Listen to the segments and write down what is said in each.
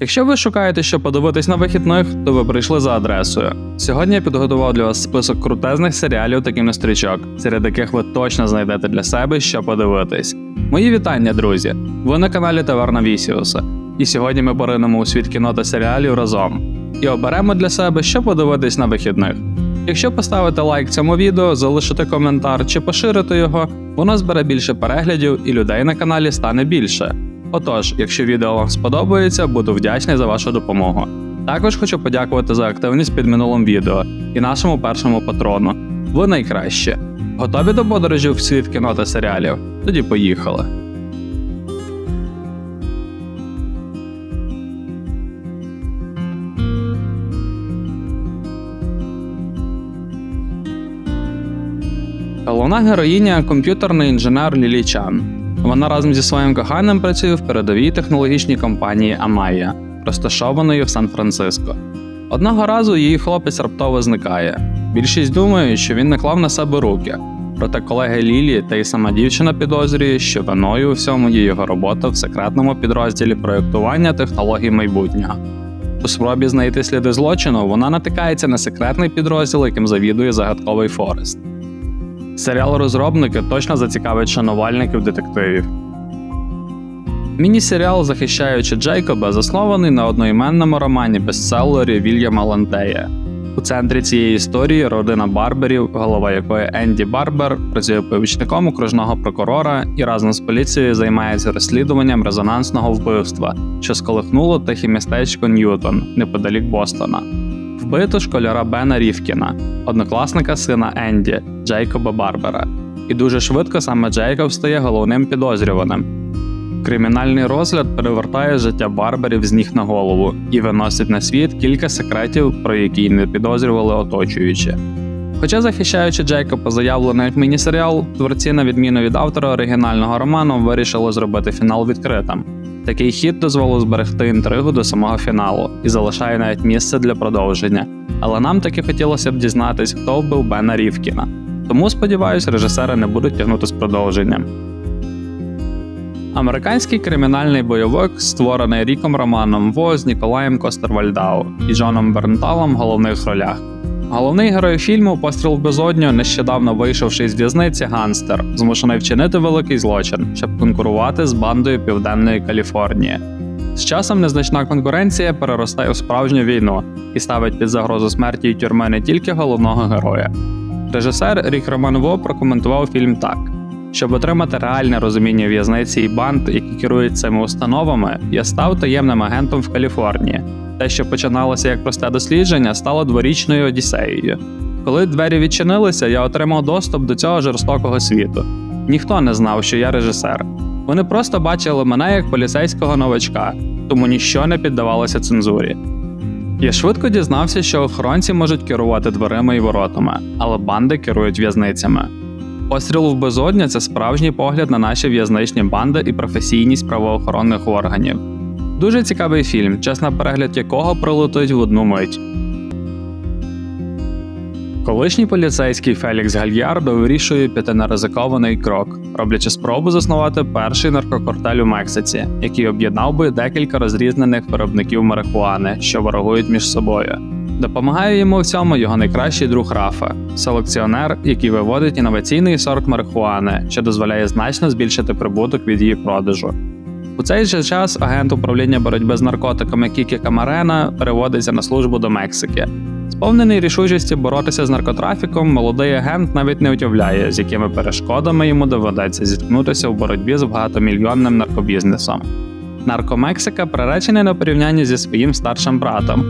Якщо ви шукаєте, що подивитись на вихідних, то ви прийшли за адресою. Сьогодні я підготував для вас список крутезних серіалів та кінострічок, серед яких ви точно знайдете для себе що подивитись. Мої вітання, друзі! Ви на каналі Таверна Вісіуса. І сьогодні ми поринемо у світ кіно та серіалів разом і оберемо для себе, що подивитись на вихідних. Якщо поставити лайк цьому відео, залишити коментар чи поширити його, воно збере більше переглядів і людей на каналі стане більше. Отож, якщо відео вам сподобається, буду вдячний за вашу допомогу. Також хочу подякувати за активність під минулим відео і нашому першому патрону. Ви найкращі. Готові до подорожі в світ кіно та серіалів? Тоді поїхали. Головна героїня комп'ютерний інженер Лілі Чан. Вона разом зі своїм коханим працює в передовій технологічній компанії Амая, розташованої в Сан-Франциско. Одного разу її хлопець раптово зникає. Більшість думає, що він наклав на себе руки. Проте колеги Лілі та й сама дівчина підозрює, що виною у всьому є його робота в секретному підрозділі проєктування технологій майбутнього. У спробі знайти сліди злочину вона натикається на секретний підрозділ, яким завідує загадковий Форест. Серіал розробники точно зацікавить шанувальників детективів. Міні-серіал Захищаючи Джейкоба заснований на одноіменному романі бестселері Вільяма Лантея. У центрі цієї історії родина Барберів, голова якої Енді Барбер, працює помічником окружного прокурора і разом з поліцією займається розслідуванням резонансного вбивства, що сколихнуло тихе містечко Ньютон неподалік Бостона. Вбито школяра Бена Рівкіна, однокласника сина Енді, Джейкоба Барбера. І дуже швидко саме Джейкоб стає головним підозрюваним. Кримінальний розгляд перевертає життя Барберів з ніг на голову і виносить на світ кілька секретів, про які не підозрювали оточуючі. Хоча захищаючи Джейкоба заявлено як міні-серіал, творці, на відміну від автора оригінального роману, вирішили зробити фінал відкритим. Такий хід дозволив зберегти інтригу до самого фіналу і залишає навіть місце для продовження. Але нам таки хотілося б дізнатись, хто вбив Бена Рівкіна. Тому сподіваюсь, режисери не будуть тягнути з продовженням. Американський кримінальний бойовик, створений Ріком Романом Во з Ніколаєм Костервальдау і Джоном Бернталом в головних ролях. Головний герой фільму Постріл в безодню, нещодавно вийшовши з в'язниці ганстер, змушений вчинити великий злочин, щоб конкурувати з бандою Південної Каліфорнії. З часом незначна конкуренція переростає у справжню війну і ставить під загрозу смерті й тюрми не тільки головного героя. Режисер Рік Роман Во прокоментував фільм так. Щоб отримати реальне розуміння в'язниці і банд, які керують цими установами, я став таємним агентом в Каліфорнії. Те, що починалося як просте дослідження, стало дворічною одіссеєю. Коли двері відчинилися, я отримав доступ до цього жорстокого світу. Ніхто не знав, що я режисер. Вони просто бачили мене як поліцейського новачка, тому ніщо не піддавалося цензурі. Я швидко дізнався, що охоронці можуть керувати дверима і воротами, але банди керують в'язницями. Постріл в безодня це справжній погляд на наші в'язничні банди і професійність правоохоронних органів. Дуже цікавий фільм, час на перегляд якого пролетить в одну мить. Колишній поліцейський Фелікс Гальярдо вирішує піти на ризикований крок, роблячи спробу заснувати перший наркокартель у Мексиці, який об'єднав би декілька розрізнених виробників марихуани, що ворогують між собою. Допомагає йому в цьому його найкращий друг Рафа, селекціонер, який виводить інноваційний сорт марихуани, що дозволяє значно збільшити прибуток від її продажу. У цей же час агент управління боротьби з наркотиками Кікі Камарена переводиться на службу до Мексики. Сповнений рішучості боротися з наркотрафіком, молодий агент навіть не уявляє, з якими перешкодами йому доведеться зіткнутися в боротьбі з багатомільйонним наркобізнесом. Наркомексика приречений на порівняння зі своїм старшим братом.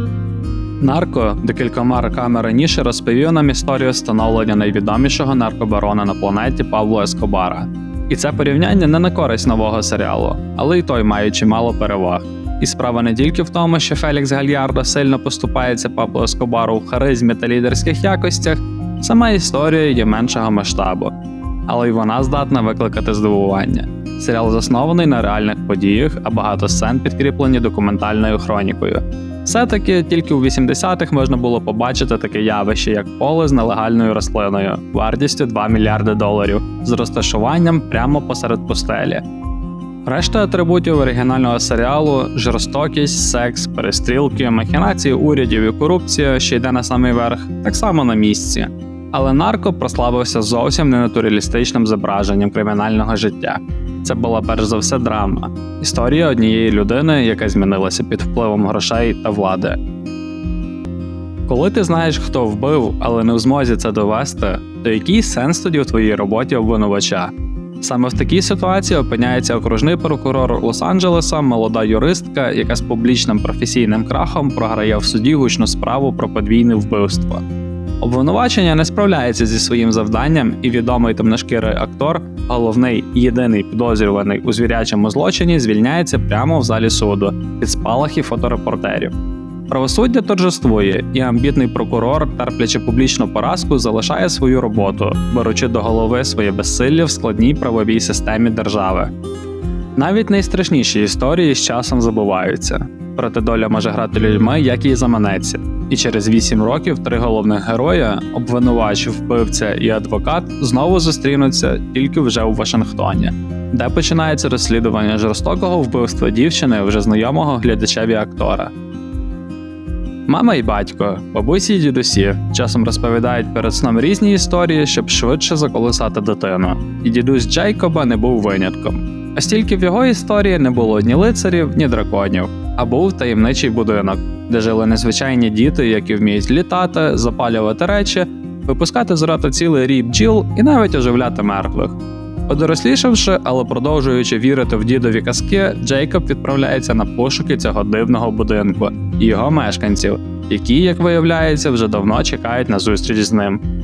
Нарко декількома роками раніше розповів нам історію становлення найвідомішого наркобарона на планеті Павло Ескобара. І це порівняння не на користь нового серіалу, але й той має чимало переваг. І справа не тільки в тому, що Фелікс Гальярдо сильно поступається Пабло Ескобару в харизмі та лідерських якостях, сама історія є меншого масштабу, але й вона здатна викликати здивування. Серіал заснований на реальних подіях, а багато сцен підкріплені документальною хронікою. Все-таки тільки у 80-х можна було побачити таке явище, як поле з нелегальною рослиною, вартістю 2 мільярди доларів, з розташуванням прямо посеред пустелі. Решта атрибутів оригінального серіалу жорстокість, секс, перестрілки, махінації урядів і корупція, що йде на самий верх, так само на місці. Але нарко прославився зовсім ненатуралістичним зображенням кримінального життя. Це була перш за все драма, історія однієї людини, яка змінилася під впливом грошей та влади. Коли ти знаєш, хто вбив, але не в змозі це довести, то який сенс тоді в твоїй роботі обвинувача? Саме в такій ситуації опиняється окружний прокурор Лос-Анджелеса, молода юристка, яка з публічним професійним крахом програє в суді гучну справу про подвійне вбивство. Обвинувачення не справляється зі своїм завданням, і відомий темношкірий актор, головний єдиний підозрюваний у звірячому злочині, звільняється прямо в залі суду під спалахи фоторепортерів. Правосуддя торжествує, і амбітний прокурор, терплячи публічну поразку, залишає свою роботу, беручи до голови своє безсилля в складній правовій системі держави. Навіть найстрашніші історії з часом забуваються, проте доля може грати людьми, як їй заманеться. І через вісім років три головних героя, обвинувач, вбивця і адвокат, знову зустрінуться тільки вже у Вашингтоні, де починається розслідування жорстокого вбивства дівчини вже знайомого глядачеві актора. Мама і батько, бабусі й дідусі часом розповідають перед сном різні історії, щоб швидше заколисати дитину. І дідусь Джейкоба не був винятком. А стільки в його історії не було ні лицарів, ні драконів, а був таємничий будинок, де жили незвичайні діти, які вміють літати, запалювати речі, випускати з рота цілий рій бджіл і навіть оживляти мертвих. Подорослішавши, але продовжуючи вірити в дідові казки, Джейкоб відправляється на пошуки цього дивного будинку і його мешканців, які, як виявляється, вже давно чекають на зустріч з ним.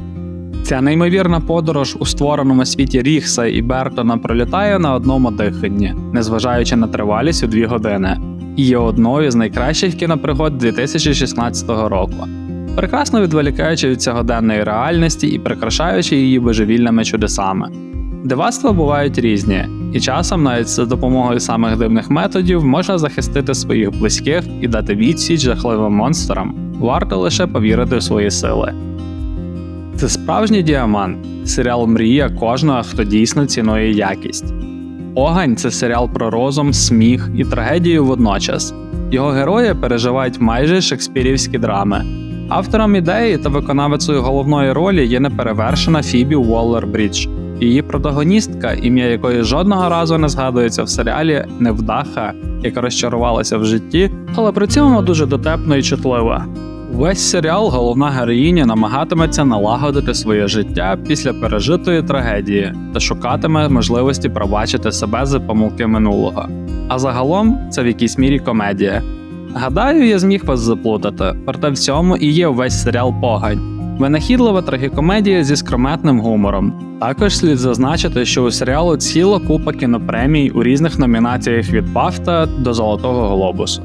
Ця неймовірна подорож у створеному світі Ріхса і Бертона пролітає на одному диханні, незважаючи на тривалість у дві години, і є одною з найкращих кінопригод 2016 року, прекрасно відволікаючи від сьогоденної реальності і прикрашаючи її божевільними чудесами. Дивацтва бувають різні, і часом навіть за допомогою самих дивних методів можна захистити своїх близьких і дати відсіч жахливим монстрам. Варто лише повірити в свої сили. Це справжній діамант, серіал мрія кожного, хто дійсно цінує якість. Огань це серіал про розум, сміх і трагедію водночас. Його герої переживають майже шекспірівські драми. Автором ідеї та виконавицею головної ролі є неперевершена Фібі Уоллер Брідж. Її протагоністка, ім'я якої жодного разу не згадується в серіалі Невдаха, яка розчарувалася в житті, але при цьому дуже дотепна і чутлива. Весь серіал головна героїня намагатиметься налагодити своє життя після пережитої трагедії та шукатиме можливості пробачити себе за помилки минулого. А загалом це в якійсь мірі комедія. Гадаю, я зміг вас заплутати, проте в цьому і є весь серіал Погань. Винахідлива трагікомедія зі скрометним гумором. Також слід зазначити, що у серіалу ціла купа кінопремій у різних номінаціях від Бафта до Золотого Глобусу.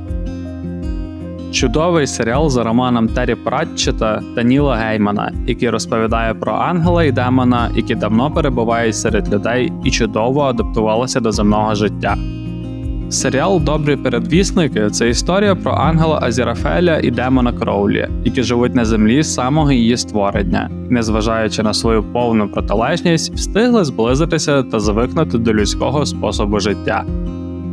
Чудовий серіал за романом Террі Пратчета та Ніла Геймана, який розповідає про ангела і демона, які давно перебувають серед людей і чудово адаптувалися до земного життя. Серіал Добрі передвісники це історія про ангела Азірафеля і демона Кроулі, які живуть на землі з самого її створення, незважаючи на свою повну протилежність, встигли зблизитися та звикнути до людського способу життя.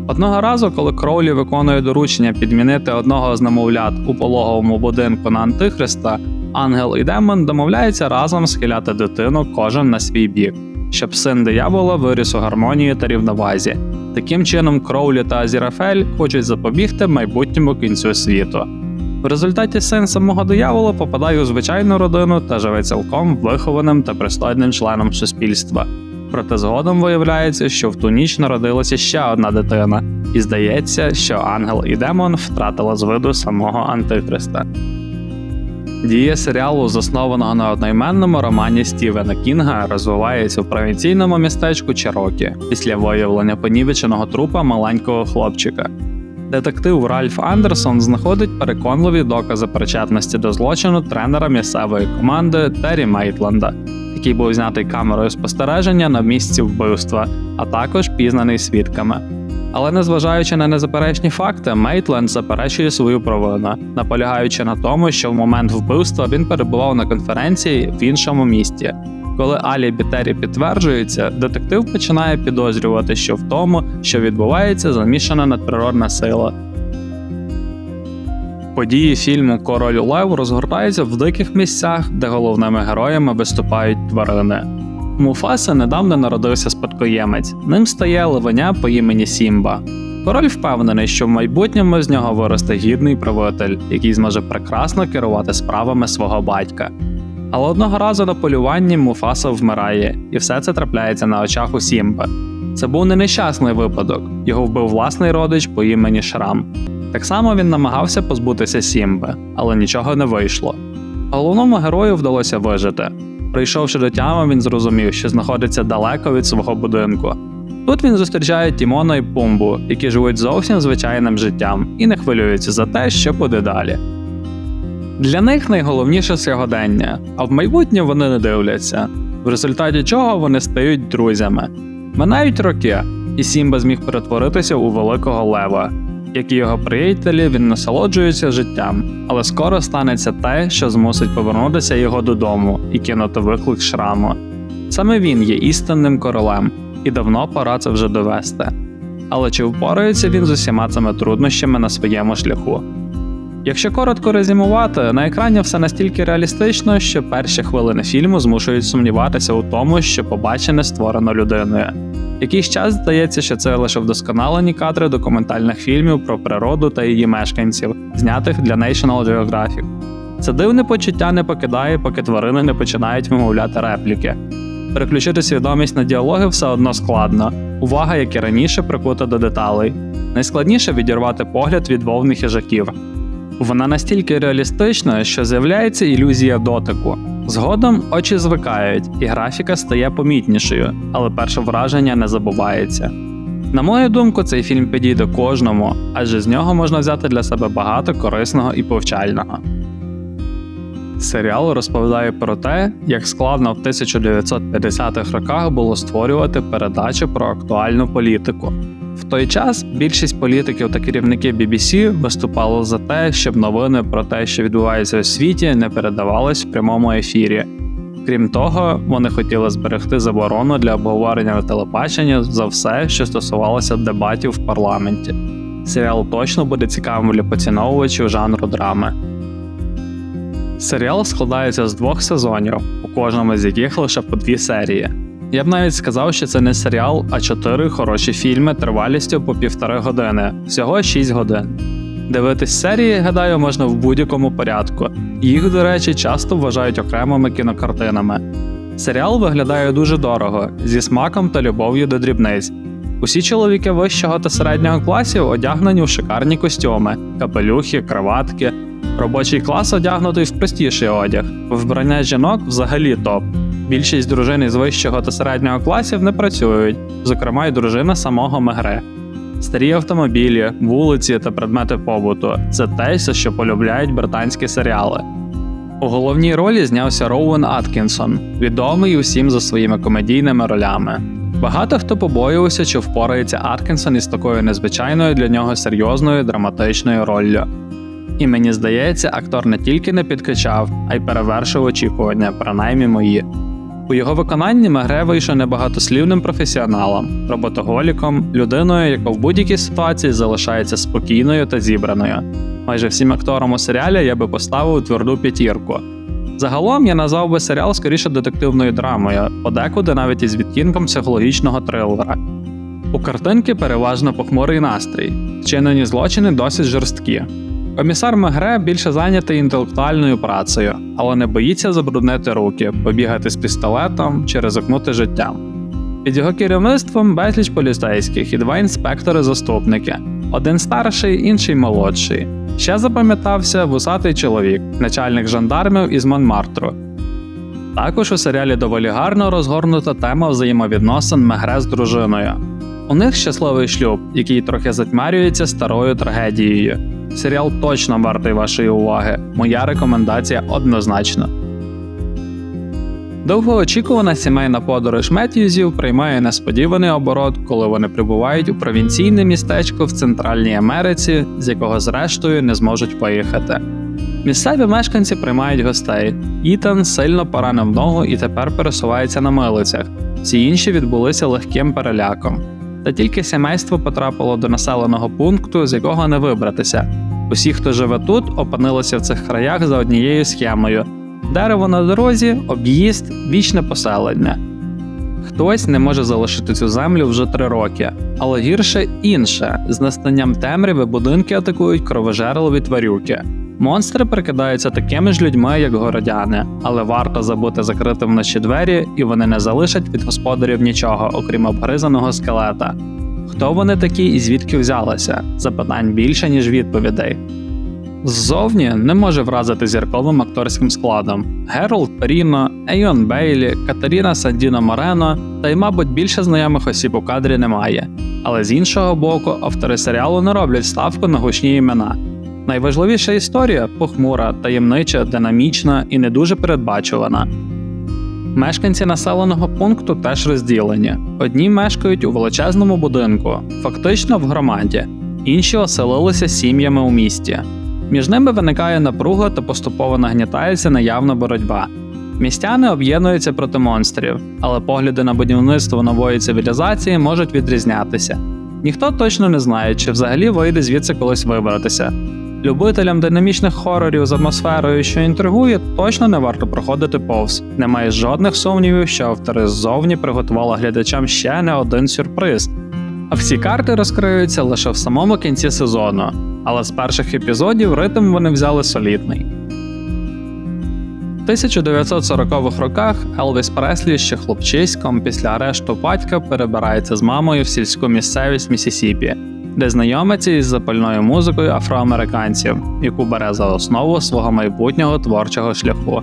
Одного разу, коли Кроулі виконує доручення підмінити одного з немовлят у пологовому будинку на Антихриста, ангел і демон домовляються разом схиляти дитину кожен на свій бік, щоб син диявола виріс у гармонії та рівновазі. Таким чином, Кроулі та Азірафель хочуть запобігти майбутньому кінцю світу. В результаті син самого диявола попадає у звичайну родину та живе цілком вихованим та пристойним членом суспільства. Проте згодом виявляється, що в ту ніч народилася ще одна дитина, і здається, що ангел і демон втратили з виду самого Антихриста. Дія серіалу, заснованого на одноіменному романі Стівена Кінга, розвивається в провінційному містечку Чарокі після виявлення понівеченого трупа маленького хлопчика. Детектив Ральф Андерсон знаходить переконливі докази причетності до злочину тренера місцевої команди Террі Мейтленда, який був знятий камерою спостереження на місці вбивства, а також пізнаний свідками. Але незважаючи на незаперечні факти, Мейтленд заперечує свою провину, наполягаючи на тому, що в момент вбивства він перебував на конференції в іншому місті. Коли алібі Террі підтверджується, детектив починає підозрювати, що в тому, що відбувається, замішана надприродна сила. Події фільму Король Лев розгортаються в диких місцях, де головними героями виступають тварини. Муфаса недавно народився спадкоємець. Ним стає левеня по імені Сімба. Король впевнений, що в майбутньому з нього виросте гідний правитель, який зможе прекрасно керувати справами свого батька. Але одного разу на полюванні Муфаса вмирає, і все це трапляється на очах у Сімби. Це був не нещасний випадок, його вбив власний родич по імені Шрам. Так само він намагався позбутися Сімби, але нічого не вийшло. Головному герою вдалося вижити. Прийшовши до тями, він зрозумів, що знаходиться далеко від свого будинку. Тут він зустрічає Тімона і Пумбу, які живуть зовсім звичайним життям і не хвилюються за те, що буде далі. Для них найголовніше сьогодення, а в майбутнє вони не дивляться, в результаті чого вони стають друзями. Минають роки, і Сімба зміг перетворитися у великого лева. Як і його приятелі, він насолоджується життям, але скоро станеться те, що змусить повернутися його додому і кинути виклик шраму. Саме він є істинним королем, і давно пора це вже довести. Але чи впорається він з усіма цими труднощами на своєму шляху? Якщо коротко резюмувати, на екрані все настільки реалістично, що перші хвилини фільму змушують сумніватися у тому, що побачене створено людиною. Якийсь час здається, що це лише вдосконалені кадри документальних фільмів про природу та її мешканців, знятих для National Geographic. Це дивне почуття не покидає, поки тварини не починають вимовляти репліки. Переключити свідомість на діалоги все одно складно. Увага, як і раніше, прикута до деталей. Найскладніше відірвати погляд від вовних хижаків. Вона настільки реалістична, що з'являється ілюзія дотику. Згодом очі звикають, і графіка стає помітнішою, але перше враження не забувається. На мою думку, цей фільм підійде кожному, адже з нього можна взяти для себе багато корисного і повчального. Серіал розповідає про те, як складно в 1950-х роках було створювати передачу про актуальну політику. Той час більшість політиків та керівників BBC виступали за те, щоб новини про те, що відбувається у світі, не передавались в прямому ефірі. Крім того, вони хотіли зберегти заборону для обговорення на телебаченні за все, що стосувалося дебатів в парламенті. Серіал точно буде цікавим для поціновувачів жанру драми. Серіал складається з двох сезонів, у кожному з яких лише по дві серії. Я б навіть сказав, що це не серіал, а чотири хороші фільми тривалістю по півтори години, всього 6 годин. Дивитись серії, гадаю, можна в будь-якому порядку. Їх, до речі, часто вважають окремими кінокартинами. Серіал виглядає дуже дорого, зі смаком та любов'ю до дрібниць. Усі чоловіки вищого та середнього класів одягнені в шикарні костюми, капелюхи, краватки. Робочий клас одягнутий в простіший одяг. Вбрання жінок взагалі топ. Більшість дружин із вищого та середнього класів не працюють, зокрема й дружина самого Мегре. Старі автомобілі, вулиці та предмети побуту це те, що полюбляють британські серіали. У головній ролі знявся Роуен Аткінсон, відомий усім за своїми комедійними ролями. Багато хто побоювався, чи впорається Аткінсон із такою незвичайною для нього серйозною драматичною роллю. І мені здається, актор не тільки не підкачав, а й перевершив очікування, принаймні мої. У його виконанні Мегре вийшов небагатослівним професіоналом, роботоголіком, людиною, яка в будь-якій ситуації залишається спокійною та зібраною. Майже всім акторам у серіалі я би поставив тверду п'ятірку. Загалом я назвав би серіал скоріше детективною драмою, подекуди навіть із відтінком психологічного трилера. У картинки переважно похмурий настрій, вчинені злочини досить жорсткі. Комісар Мегре більше зайнятий інтелектуальною працею, але не боїться забруднити руки, побігати з пістолетом чи ризикнути життям. Під його керівництвом безліч поліцейських і два інспектори-заступники, один старший, інший молодший. Ще запам'ятався вусатий чоловік, начальник жандармів із Монмартру. Також у серіалі доволі гарно розгорнута тема взаємовідносин Мегре з дружиною. У них щасливий шлюб, який трохи затьмарюється старою трагедією. Серіал точно вартий вашої уваги. Моя рекомендація однозначна. Довгоочікувана сімейна подорож Меттьюзів приймає несподіваний оборот, коли вони прибувають у провінційне містечко в Центральній Америці, з якого зрештою не зможуть поїхати. Місцеві мешканці приймають гостей. Ітан сильно поранив ногу і тепер пересувається на милицях. Всі інші відбулися легким переляком. Та тільки сімейство потрапило до населеного пункту, з якого не вибратися. Усі, хто живе тут, опинилися в цих краях за однією схемою: дерево на дорозі, об'їзд, вічне поселення. Хтось не може залишити цю землю вже три роки, але гірше інше: з настанням темряви будинки атакують кровожерливі тварюки. Монстри прикидаються такими ж людьми, як городяни, але варто забути закрити вночі двері, і вони не залишать від господарів нічого, окрім обгризаного скелета. Хто вони такі і звідки взялися? Запитань більше, ніж відповідей. Ззовні не може вразити зірковим акторським складом: Гералд Періно, Ейон Бейлі, Катаріна Сандіно Морено, та й, мабуть, більше знайомих осіб у кадрі немає. Але з іншого боку, автори серіалу не роблять ставку на гучні імена. Найважливіша історія похмура, таємнича, динамічна і не дуже передбачувана. Мешканці населеного пункту теж розділені. Одні мешкають у величезному будинку, фактично в громаді, інші оселилися сім'ями у місті. Між ними виникає напруга та поступово нагнітається наявна боротьба. Містяни об'єднуються проти монстрів, але погляди на будівництво нової цивілізації можуть відрізнятися. Ніхто точно не знає, чи взагалі вийде звідси колись вибратися. Любителям динамічних хорорів з атмосферою, що інтригує, точно не варто проходити повз. Немає жодних сумнівів, що автори ззовні приготували глядачам ще не один сюрприз. А всі карти розкриються лише в самому кінці сезону, але з перших епізодів ритм вони взяли солідний. В 1940-х роках Елвіс Преслі ще хлопчиськом після арешту батька перебирається з мамою в сільську місцевість Місісіпі, де знайомиться із запальною музикою афроамериканців, яку бере за основу свого майбутнього творчого шляху.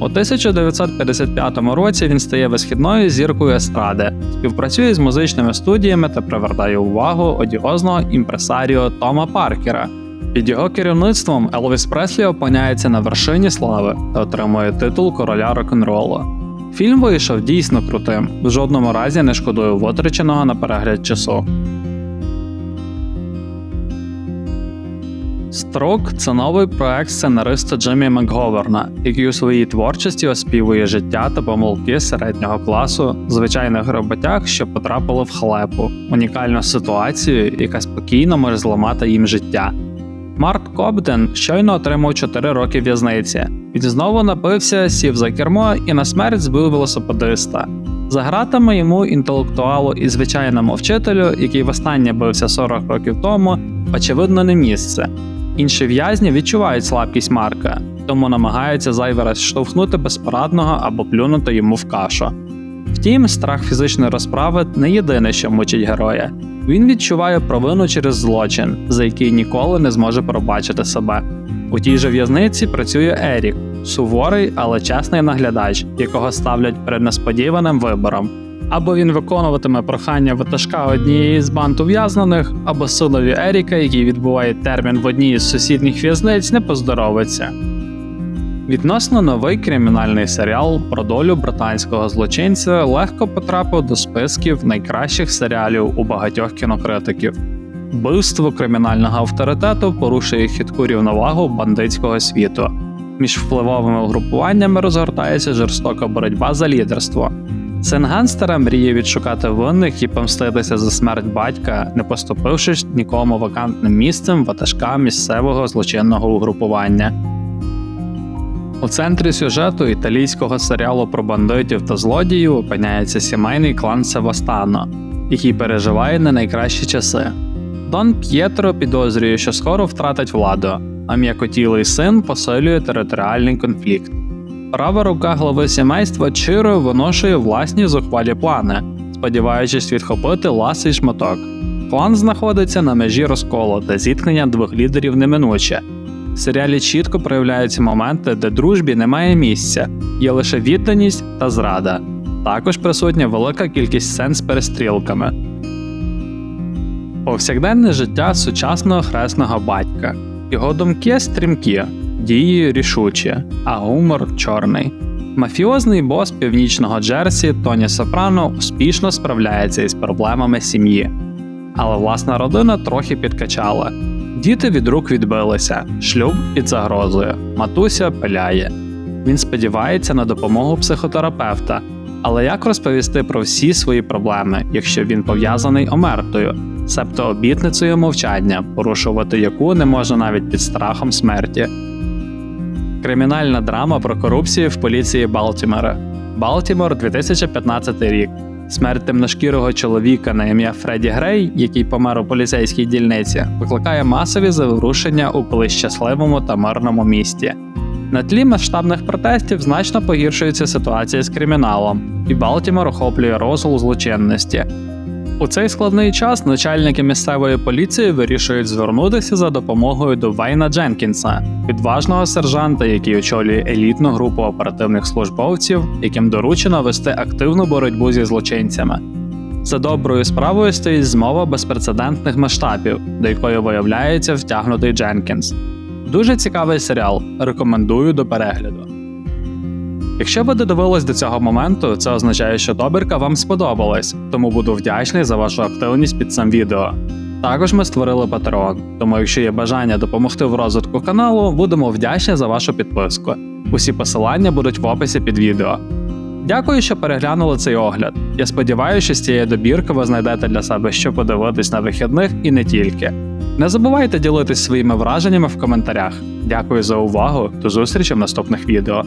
У 1955 році він стає висхідною зіркою естради, співпрацює з музичними студіями та привертає увагу одіозного імпресаріо Тома Паркера. Під його керівництвом Елвіс Преслі опиняється на вершині слави та отримує титул короля рок-н-ролу. Фільм вийшов дійсно крутим, в жодному разі не шкодую витраченого на перегляд часу. Строк це новий проект сценариста Джиммі Макговерна, який у своїй творчості оспівує життя та помилки середнього класу, звичайних роботяг, що потрапили в халепу, унікальну ситуацію, яка спокійно може зламати їм життя. Марк Кобден щойно отримав 4 роки в'язниці. Він знову напився, сів за кермо і на смерть збив велосипедиста. За гратами йому інтелектуалу і звичайному вчителю, який востаннє бився 40 років тому, очевидно, не місце. Інші в'язні відчувають слабкість Марка, тому намагаються зайвий раз штовхнути безпорадного або плюнути йому в кашу. Втім, страх фізичної розправи не єдине, що мучить героя. Він відчуває провину через злочин, за який ніколи не зможе пробачити себе. У тій же в'язниці працює Ерік, суворий, але чесний наглядач, якого ставлять перед несподіваним вибором. Або він виконуватиме прохання ватажка однієї з банд ув'язнених, або силові Еріка, який відбуває термін в одній із сусідніх в'язниць, не поздоровиться. Відносно новий кримінальний серіал про долю британського злочинця легко потрапив до списків найкращих серіалів у багатьох кінокритиків. Вбивство кримінального авторитету порушує хитку рівновагу бандитського світу. Між впливовими угрупуваннями розгортається жорстока боротьба за лідерство. Син ганстера мріє відшукати винних і помститися за смерть батька, не поступившись нікому вакантним місцем ватажка місцевого злочинного угрупування. У центрі сюжету італійського серіалу про бандитів та злодіїв опиняється сімейний клан Севастано, який переживає не найкращі часи. Дон П'єтро підозрює, що скоро втратить владу, а м'якотілий син посилює територіальний конфлікт. Права рука глави сімейства Чиро виношує власні зухвалі плани, сподіваючись відхопити ласий шматок. Клан знаходиться на межі розколу, де зіткнення двох лідерів неминуче. В серіалі чітко проявляються моменти, де дружбі немає місця, є лише відданість та зрада. Також присутня велика кількість сцен з перестрілками. Повсякденне життя сучасного хресного батька. Його думки стрімкі, дії рішучі, а гумор чорний. Мафіозний бос північного Джерсі Тоні Сопрано успішно справляється із проблемами сім'ї. Але власна родина трохи підкачала. Діти від рук відбилися, шлюб під загрозою, матуся пиляє. Він сподівається на допомогу психотерапевта, але як розповісти про всі свої проблеми, якщо він пов'язаний омертою, себто обітницею мовчання, порушувати яку не можна навіть під страхом смерті. Кримінальна драма про корупцію в поліції Балтімора. Балтімор, 2015 рік. Смерть темношкірого чоловіка на ім'я Фредді Грей, який помер у поліцейській дільниці, викликає масові заворушення у колись щасливому та мирному місті. На тлі масштабних протестів значно погіршується ситуація з криміналом, і Балтімор охоплює розгул злочинності. У цей складний час начальники місцевої поліції вирішують звернутися за допомогою до Вайна Дженкінса, відважного сержанта, який очолює елітну групу оперативних службовців, яким доручено вести активну боротьбу зі злочинцями. За доброю справою стоїть змова безпрецедентних масштабів, до якої виявляється втягнутий Дженкінс. Дуже цікавий серіал. Рекомендую до перегляду. Якщо ви додивились до цього моменту, це означає, що добірка вам сподобалась, тому буду вдячний за вашу активність під цим відео. Також ми створили Patreon, тому якщо є бажання допомогти в розвитку каналу, будемо вдячні за вашу підписку. Усі посилання будуть в описі під відео. Дякую, що переглянули цей огляд. Я сподіваюся, що з цієї добірки ви знайдете для себе що подивитись на вихідних і не тільки. Не забувайте ділитись своїми враженнями в коментарях. Дякую за увагу, до зустрічі в наступних відео.